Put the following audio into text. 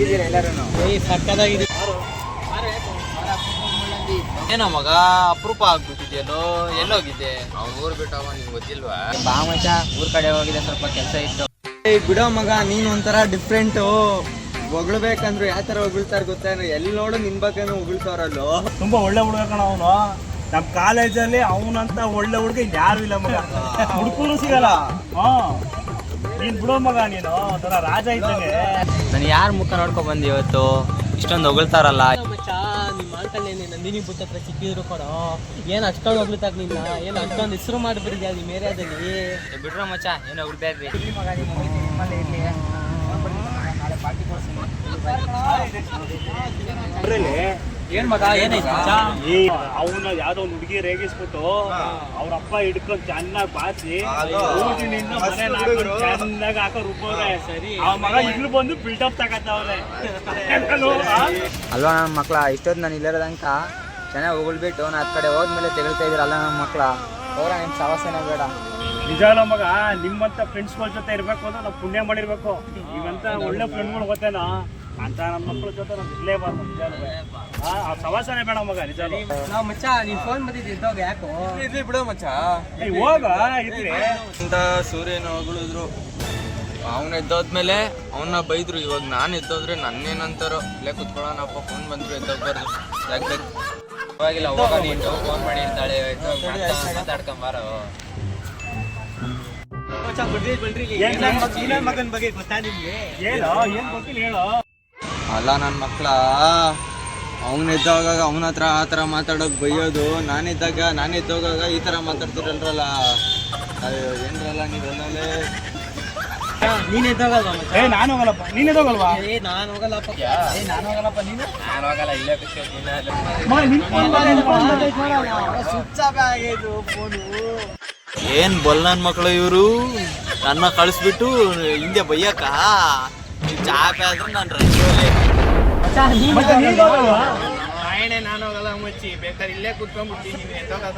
ಎಲ್ಲರೂ ಏಯ್ ಸಕ್ಕದಾಗಿದೆ ಏನೋ ಮಗ ಅಪರೂಪ ಆಗ್ಬಿಟ್ಟಿದ್ಯಲ್ಲೋ ಎಲ್ಲೋಗಿದ್ದೆ ಊರ್ ಊರು ಬಿಟ್ಟವ ನಿಂಗೆ ಗೊತ್ತಿಲ್ವಾ? ಬಾ ಮಚ್ಚ ಊರ್ ಕಡೆ ಹೋಗಿದೆ ಸ್ವಲ್ಪ ಕೆಲಸ ಇತ್ತು. ಬಿಡೋ ಮಗ ನೀನು ಒಂಥರ ಡಿಫ್ರೆಂಟು ಹೊಗಳ್ಬೇಕಂದ್ರು ಯಾವ ತರ ಹೊಗಳ್ತಾರ ಗೊತ್ತೇನು ಎಲ್ಲಿ ನೋಡು ನಿನ್ ಬಗ್ಗೆನೂ ಹೊಗಳ್ತಾರಲ್ಲೋ ತುಂಬಾ ಒಳ್ಳೆ ಹುಡುಗ ಕಣ ಅವನು. ನಮ್ ಕಾಲೇಜಲ್ಲಿ ಅವನಂತ ಒಳ್ಳೆ ಹುಡುಗ ಯಾರು ಇಲ್ಲ ಮಗ. ಹುಡುಕರು ಸಿಗಲ್ಲ. ಹಾ. ನೀನ್ ಬಿಡೋ ಮಗ ನೀನು ಒಂಥರ ರಾಜ ಇದ್ದಂಗೆ. ನಾನು ಯಾರ ಮುಖ ನೋಡ್ಕೊಂಡ್ ಬಂದಿ ಇವತ್ತು? ಇಷ್ಟೊಂದು ಹೊಗಳ್ತಾರಲ್ಲ. ಮಚ್ಚ ನಿಮ್ಮ ಅಂಕಲ್ನೇನೆ ನಂದಿನಿ ಬುತ್ತ ಹತ್ರ ಸಿಕ್ಕಿದ್ರು ಕೊಡೋ. ಏನು ಅಷ್ಟೊಂದು ಹೋಗ್ಲಿತ್ತಾಗ ನಿನ್ನ? ಏನು ಅಷ್ಟೊಂದು ಹೆಸರು ಮಾಡಿಬಿಟ್ಟಿದ್ಯಾ ನಿಮ್ಮ ಏರಿಯಾದಲ್ಲಿ? ಬಿಡ್ರ ಮಚ್ಚ ಏನೋ ಹೊಗಳ್ತಾ ಪಾರ್ಟಿ ಅದ್ರಲ್ಲಿ ಏನ್ ಮಗ ಅವನ ಯಾವ್ದೋ ಒಂದು ಹುಡುಗಿ ರೇಗಿಸ್ಬಿಟ್ಟು ಅವ್ರ ಅಪ್ಪ ಹಿಡ್ಕೊಂಡ್ ಚೆನ್ನಾಗಿ ಬಾಸಿ ಚೆನ್ನಾಗಿ ಹಾಕೋ ರುಬ್ಬೋರೆ ಸರಿ. ಆ ಮಗ ಇಗ್ಲು ಬಂದು ಬಿಲ್ಡಪ್ ತಗತ್ತವ್ರೆ ಅಲ್ವಾ ನನ್ನ ಮಕ್ಳ ಇಷ್ಟೊತ್ತು ನಾನು ಇಲ್ಲಿರೋದಂಕ ಚೆನ್ನಾಗಿ ಹೋಗ್ಬಿಟ್ಟು ನಾನು ಆ ಕಡೆ ಹೋದ್ಮೇಲೆ ತೆಗಳ್ತಾ ಇದ್ರಲ್ಲ ನನ್ನ ಮಕ್ಳ? ಹೋರ ನಿಮ್ ಸವಾಸನ ಬೇಡ. ನಿಜ ಅಲ್ಲ ಮಗ ನಿಮ್ಮಂತ ಫ್ರೆಂಡ್ಸ್ಗಳ ಜೊತೆ ಇರ್ಬೇಕು ಅಂದ್ರೆ ನಾವು ಪುಣ್ಯ ಮಾಡಿರ್ಬೇಕು. ಇವಂತ ಒಳ್ಳೆ ಫ್ರೆಂಡ್ಗಳು ಗೊತ್ತೇನಾ? ಅಂತ ನಮ್ಮ ಮಕ್ಳ ಜೊತೆ ನಾವು ಇರ್ಲೇಬಾರ್ದು ನಿಜ ಸವಾಸನೆ ಬೇಡ ಮಗ ನಿಜ? ನಾವ್ ಮಚ್ಚ ನೀನ್ ಫೋನ್ ಬಂದಿದ್ದು ಇದ್ದೋಗ ಯಾಕೋ? ಇರ್ಲಿ ಬಿಡೋ ಮಚ್ಚ. ಏಯ್, ಹೋಗ ಇರ್ಲಿ. ಅಂತ ಸೂರ್ಯನ ಹೊಗಳಿದ್ರು. ಅವನ ಎದ್ದೋದ್ಮೇಲೆ ಅವನ್ನ ಬೈದ್ರು. ಇವಾಗ ನಾನು ಎದ್ದೋದ್ರೆ ನನ್ನೇನಂತಾರೋ? ಇಲ್ಲೇ ಕುತ್ಕೊಳ್ಳೋಣಪ್ಪ ಫೋನ್ ಬಂದ್ರು ಎದ್ದೋಗ್ಬಾರ್ದು ಯಾಕೆ ಪರವಾಗಿಲ್ಲ ಹೋಗ ನೀನು ಫೋನ್ ಮಾತಾಡ್ಕೊಂಬಾರೋ ಮಗನ್ ಬಗ್ಗೆ ಗೊತ್ತಾ ನಿಮ್ಗೆ? ಹೇಳೋ ಏನ್ ಗೊತ್ತಿಲ್ಲ ಹೇಳೋ. ಅಲ್ಲ ನನ್ನ ಮಕ್ಳ. ಅವನ ಎದ್ದೋಗಾಗ ಅವನ ಹತ್ರ ಆ ಥರ ಮಾತಾಡೋಕೆ ಬೈಯೋದು ನಾನಿದ್ದಾಗ ನಾನು ಎದ್ದೋಗಾಗ ಈ ಥರ ಮಾತಾಡ್ತಿರಲ್ರಲ್ಲ? ಅಯ್ಯೋ ಏನ್ರಲ್ಲ ನೀವೆಲ್ಲೇ ನೀನ್ ಎದ್ದೋಗಲ್ವಾ ಏ ನಾನು ಹೋಗಲ್ಲಪ್ಪ. ನೀನ್ ಎದೋಗಲ್ವಾ ಏ ನಾನ್ ಹೋಗಲ್ಲಪ್ಪ. ಏ ನಾನ್ ನೀನು? ನಾನು ಹೋಗಲ್ಲ ಇಲ್ಲೇ. ಸ್ವಿಚ್ ಆಫ್ ಫೋನು ಏನ್ ಬಲ್ ನನ್ ಮಕ್ಳು ಇವರು? ನನ್ನ ಕಳಿಸ್ಬಿಟ್ಟು ಹಿಂದೆ ಬೈಯಕ್ಕ. ನೀವು ಚಾಪೆ ಆದ್ರೆ ನಾನು ರಂಗೋಲಿ ನಾಯಣೆ ನಾನು ಹೋಗಲ್ಲ ಮಚ್ಚಿ ಬೇಕಾದ್ರೆ ಇಲ್ಲೇ ಕುತ್ಕೊಂಡ್ಬಿಡ್ತೀನಿ ನೀವು!